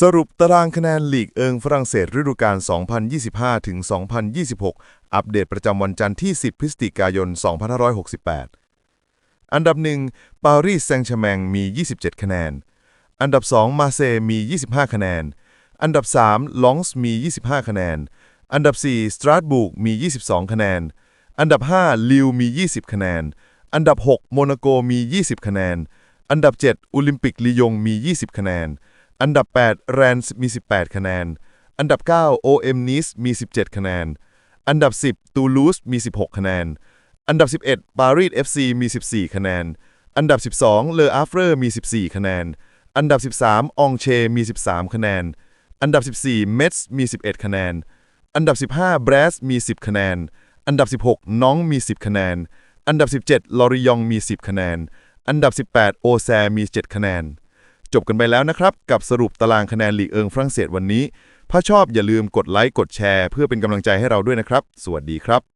สรุปตารางคะแนนลีกเอิงฝรั่งเศสฤดูกาล 2025 ถึง 2026 อัปเดตประจำวันจันทร์ที่ 10 พฤศจิกายน 2568 อันดับ1ปารีสแซงต์แชร์แมงมี 27 คะแนน อันดับ 2 มาเซมี 25 คะแนน อันดับ 3 ลองส์มี 25 คะแนน อันดับ 4 สตราสบูร์กมี 22 คะแนน อันดับ 5 ลิวมี 20 คะแนน อันดับ 6 โมนาโกมี 20 คะแนน อันดับ 7 โอลิมปิกลียงมี 20 คะแนน อันดับ 8 แรนส์มี 18 คะแนน อันดับ9โอเอ็มนิสมี 17 คะแนน อันดับ 10 ตูลูสมี 16 คะแนน อันดับ 11 ปารีส FC มี 14 คะแนน อันดับ 12 เลออาฟเรอร์มี 14 คะแนน อันดับ 13 องเชมี 13 คะแนน อันดับ 14 เมทส์มี 11 คะแนน อันดับ 15 แบรสมี 10 คะแนน อันดับ 16 น้องมี 10 คะแนน อันดับ 17 ลอริยองมี 10 คะแนน อันดับ 18 โอแซมี 7 คะแนน จบกันไปแล้วนะครับ กับสรุปตารางคะแนนลีกเอิงฝรั่งเศสวันนี้ ถ้าชอบอย่าลืมกดไลค์กดแชร์ เพื่อเป็นกำลังใจให้เราด้วยนะครับ สวัสดีครับ